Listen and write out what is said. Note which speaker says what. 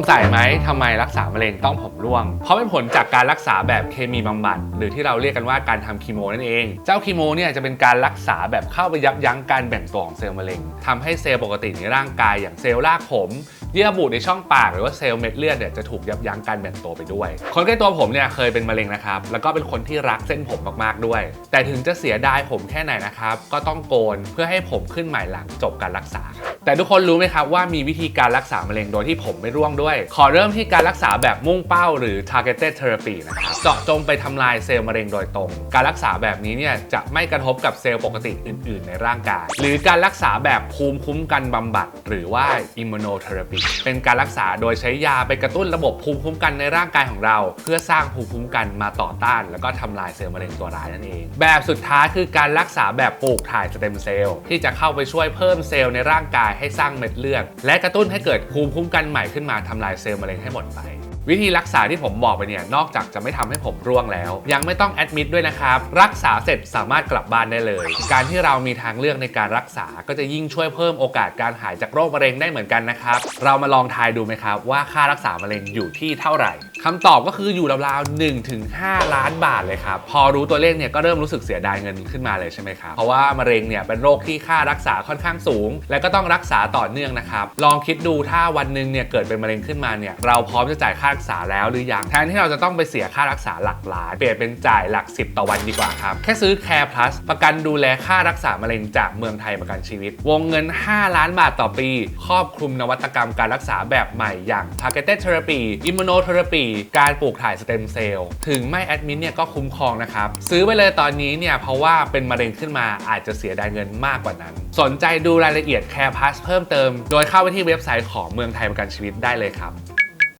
Speaker 1: งสัยไหมทำไมรักษามะเร็งต้องผมร่วง เพราะเป็นผลจากการรักษาแบบเคมีบำบัด หรือที่เราเรียกกันว่าการทำคีโมนั่นเอง เจ้าคีโมเนี่ยจะเป็นการรักษาแบบเข้าไปยับยั้งการแบ่งตัวของเซลล์มะเร็งทำให้เซลล์ปกติในร่างกายอย่างเซลล์รากผม เยื่อบุในช่องปากหรือว่าเซลล์เม็ดเลือดเนี่ยจะถูกยับยั้งการแบ่งตัวไปด้วย คนใกล้ตัวผมเนี่ยเคยเป็นมะเร็งนะครับแล้วก็เป็นคนที่รักเส้นผมมากๆด้วย แต่ถึงจะเสียดายผมแค่ไหนนะครับก็ต้องโกนเพื่อให้ผมขึ้นใหม่หลังจบการรักษาครับ แต่ทุกคนรู้ไหมครับว่ามีวิธีการรักษามะเร็งโดยที่ผมไม่ร่วงด้วย ขอเริ่มที่การรักษาแบบมุ่งเป้าหรือ targeted therapy นะครับเจาะจงไปทำลายเซลล์มะเร็งโดยตรง การรักษาแบบนี้เนี่ยจะไม่กระทบกับเซลล์ปกติอื่น ๆ ในร่างกาย หรือการรักษาแบบภูมิคุ้มกันบำบัด หรือว่า immunotherapy เป็นการรักษาโดยใช้ยาไปกระตุ้นระบบภูมิคุ้มกันในร่างกายของเรา เพื่อสร้างภูมิคุ้มกันมาต่อต้าน แล้วก็ทำลายเซลล์มะเร็งตัวร้ายนั่นเอง แบบสุดท้ายคือการรักษาแบบปลูกถ่ายสเต็มเซลล์ที่จะเข้าไปช่วยเพิ่มเซลล์ในร่างกายให้สร้างเม็ดเลือด และกระตุ้นให้เกิดภูมิคุ้มกันใหม่ขึ้นมาทำลายเซลล์มะเร็งให้หมดไปวิธีรักษาที่ผมบอกไปเนี่ยนอกจากจะไม่ทำให้ผมร่วงแล้ว ยังไม่ต้องแอดมิดด้วยนะครับ รักษาเสร็จสามารถกลับบ้านได้เลย การที่เรามีทางเลือกในการรักษาก็จะยิ่งช่วยเพิ่มโอกาสการหายจากโรคมะเร็งได้เหมือนกันนะครับ เรามาลองทายดูไหมครับว่าค่ารักษามะเร็งอยู่ที่เท่าไหร่ คำตอบก็คืออยู่ราวๆ1ถึง5ล้านบาทเลยครับ พอรู้ตัวเลขเนี่ยก็เริ่มรู้สึกเสียดายเงินขึ้นมาเลยใช่ไหมครับ เพราะว่ามะเร็งเนี่ยเป็นโรคที่ค่ารักษาค่อนข้างสูง และก็ต้องรักษาต่อเนื่องนะครับ ลองคิดดูถ้าวันหนึ่งเนี่ยเกิดเป็นมะเร็งขึ้นมาเนี่ยเราพร้อมจะจ่ายค่ารักษาแล้วหรือยังแทนที่เราจะต้องไปเสียค่ารักษาหลักล้านเปลี่ยนเป็นจ่ายหลัก 10 ต่อวันดีกว่าครับแค่ซื้อ Care Plus ประกันดูแลค่ารักษามะเร็งจากเมืองไทยประกันชีวิต วงเงิน 5 ล้านบาทต่อปี ครอบคลุมนวัตกรรมการรักษาแบบใหม่อย่าง Targeted Therapy Immunotherapy การปลูกถ่ายสเต็มเซลล์ถึงไม่แอดมินเนี่ยก็คุ้มครองนะครับ ซื้อไปเลยตอนนี้เนี่ยเพราะว่าเป็นมะเร็งขึ้นมาอาจจะเสียดายเงินมากกว่านั้น สนใจดูรายละเอียดแคร์พาสเพิ่มเติม โดยเข้าไปที่เว็บไซต์ของเมืองไทยประกันชีวิตได้เลยครับ